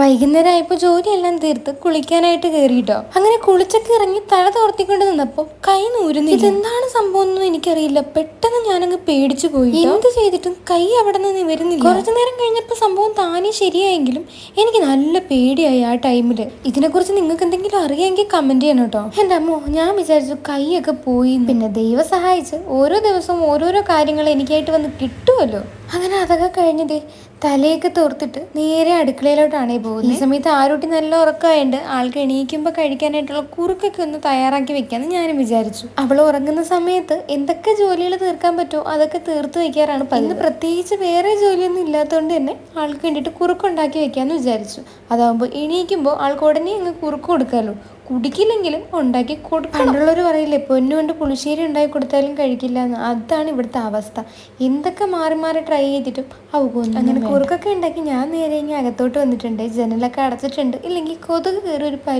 വൈകുന്നേരം ആയപ്പോ ജോലിയെല്ലാം തീർത്ത് കുളിക്കാനായിട്ട് കയറിയിട്ടോ അങ്ങനെ കുളിച്ചൊക്കെ ഇറങ്ങി തല തോർത്തിക്കൊണ്ട് നിന്നപ്പോ കൈ നൂരുന്നു ഇതെന്താണ് സംഭവം ഒന്നും എനിക്കറിയില്ല. പെട്ടെന്ന് ഞാനങ്ങ് പേടിച്ചു പോയി എന്ത് ചെയ്തിട്ടും കൈ അവിടെ നിന്ന് വരുന്നില്ല കുറച്ചു നേരം കഴിഞ്ഞപ്പോ സംഭവം താനേ ശരിയായെങ്കിലും എനിക്ക് നല്ല പേടിയായി ആ ടൈമിൽ. ഇതിനെക്കുറിച്ച് നിങ്ങൾക്ക് എന്തെങ്കിലും അറിയാമെങ്കിൽ കമന്റ് ചെയ്യണം കേട്ടോ എന്റെ അമ്മോ ഞാൻ വിചാരിച്ചു കൈയൊക്കെ പോയി പിന്നെ ദൈവം സഹായിച്ച് ഓരോ ദിവസവും ഓരോരോ കാര്യങ്ങൾ എനിക്കായിട്ട് വന്ന് കിട്ടുമല്ലോ അങ്ങനെ അതൊക്കെ കഴിഞ്ഞത് തലയൊക്കെ തോർത്തിട്ട് നേരെ അടുക്കളയിലോട്ടാണേ പോകുന്നത് ഈ സമയത്ത് ആരോട്ടി നല്ല ഉറക്കമായിട്ട് ആൾക്ക് എണീക്കുമ്പോൾ കഴിക്കാനായിട്ടുള്ള കുറുക്കൊക്കെ ഒന്ന് തയ്യാറാക്കി വെക്കാന്ന് ഞാനും വിചാരിച്ചു. അവൾ ഉറങ്ങുന്ന സമയത്ത് എന്തൊക്കെ ജോലികൾ തീർക്കാൻ പറ്റുമോ അതൊക്കെ തീർത്ത് വെക്കാറാണ് പതിവ്. പ്രത്യേകിച്ച് വേറെ ജോലിയൊന്നും ഇല്ലാത്തതുകൊണ്ട് തന്നെ ആൾക്ക് വേണ്ടിയിട്ട് കുറുക്കുണ്ടാക്കി വെക്കാന്ന് വിചാരിച്ചു. അതാകുമ്പോൾ എണീക്കുമ്പോൾ ആൾക്ക് ഉടനെ അങ്ങ് കുറുക്ക് കൊടുക്കാമല്ലോ കുടിക്കില്ലെങ്കിലും ഉണ്ടാക്കി കൊടുക്കും പണ്ടുള്ളവർ പറയില്ലേ പൊന്നു കൊണ്ട് പുളിശ്ശേരി ഉണ്ടാക്കി കൊടുത്താലും കഴിക്കില്ല എന്ന്. അതാണ് ഇവിടുത്തെ അവസ്ഥ. എന്തൊക്കെ മാറി മാറി ട്രൈ ചെയ്തിട്ടും അവക്കൊന്നും അങ്ങനെ കുറുക്കൊക്കെ ഉണ്ടാക്കി ഞാൻ നേരെ ഇങ്ങനെ അകത്തോട്ട് വന്നിട്ടുണ്ട്. ജനലൊക്കെ അടച്ചിട്ടുണ്ട്. ഇല്ലെങ്കിൽ കൊതുക് കയറി ഒരു പരു